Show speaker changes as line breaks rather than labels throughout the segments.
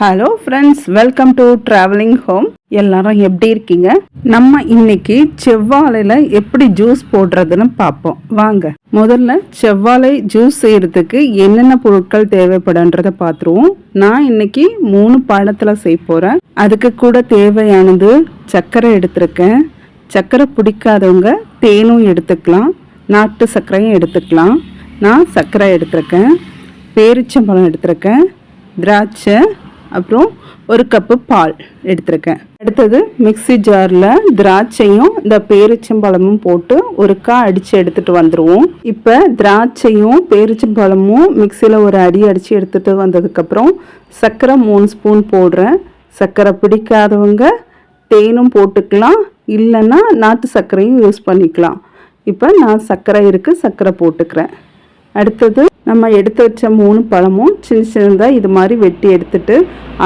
Hello friends welcome to travelling home எல்லாரும் எப்படி இருக்கீங்க? நம்ம இன்னைக்கு செவ்வாழையில் எப்படி ஜூஸ் போடுறதுன்னு பார்ப்போம். வாங்க. முதல்ல செவ்வாழை ஜூஸ் செய்யறதுக்கு என்னென்ன பொருட்கள் தேவைப்படுன்றத பார்த்துருவோம். நான் இன்னைக்கு மூணு பழத்தில் செய்ய போகிறேன் அதுக்கு கூட தேவையானது சர்க்கரை எடுத்திருக்கேன். சர்க்கரை பிடிக்காதவங்க தேனும் எடுத்துக்கலாம். நாட்டு சர்க்கரையும் எடுத்துக்கலாம். நான் சர்க்கரை எடுத்திருக்கேன். பேரிச்சம்பழம் எடுத்திருக்கேன். திராட்சை அப்புறம் ஒரு கப்பு பால் எடுத்திருக்கேன். அடுத்தது மிக்ஸி ஜாரில் திராட்சையும் இந்த பேரிச்சம்பழமும் போட்டு ஒருக்கா அடித்து எடுத்துகிட்டு வந்துடுவோம் இப்போ திராட்சையும் பேரிச்சம்பழமும் மிக்சியில் ஒரு அடி அடித்து எடுத்துகிட்டு வந்ததுக்கப்புறம் சர்க்கரை மூணு ஸ்பூன் போடுறேன். சர்க்கரை பிடிக்காதவங்க தேனும் போட்டுக்கலாம் இல்லைன்னா நாட்டு சர்க்கரையும் யூஸ் பண்ணிக்கலாம். இப்போ நான் சர்க்கரை இருக்குது சர்க்கரை போட்டுக்கிறேன். அடுத்தது நம்ம எடுத்து வச்ச மூணு பழமும் சின்ன சின்னதாக இது மாதிரி வெட்டி எடுத்துட்டு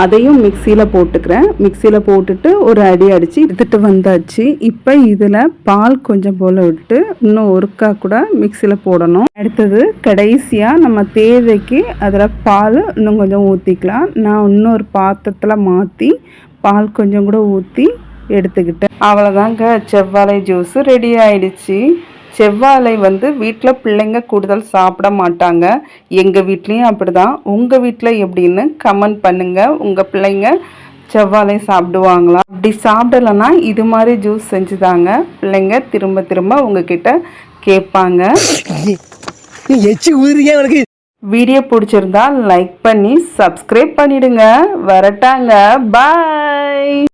அதையும் மிக்சியில் போட்டுக்கிறேன். மிக்சியில் போட்டுட்டு ஒரு அடி அடித்து எடுத்துகிட்டு வந்தாச்சு. இப்போ இதில் பால் கொஞ்சம் போல் விட்டு இன்னும் ஒருக்கா கூட மிக்சியில் போடணும். அடுத்தது கடைசியாக நம்ம தேவைக்கு அதில் பால் இன்னும் கொஞ்சம் ஊற்றிக்கலாம் நான் இன்னொரு பாத்திரத்தில் மாற்றி பால் கொஞ்சம் கூட ஊற்றி எடுத்துக்கிட்டேன். அவ்வளோதாங்க செவ்வாழை ஜூஸ் ரெடி ஆயிடுச்சு. செவ்வாழை வந்து வீட்டில் பிள்ளைங்க கூடுதல் சாப்பிட மாட்டாங்க. எங்கள் வீட்லேயும் அப்படி தான் உங்கள் வீட்டில் எப்படின்னு கமெண்ட் பண்ணுங்கள் உங்கள் பிள்ளைங்க செவ்வாழை சாப்பிடுவாங்களா? அப்படி சாப்பிடலைன்னா இது மாதிரி ஜூஸ் செஞ்சு தாங்க பிள்ளைங்க திரும்ப திரும்ப உங்ககிட்ட கேட்பாங்க. வீடியோ பிடிச்சிருந்தா லைக் பண்ணி சப்ஸ்கிரைப் பண்ணிடுங்க. வரட்டாங்க. பாய்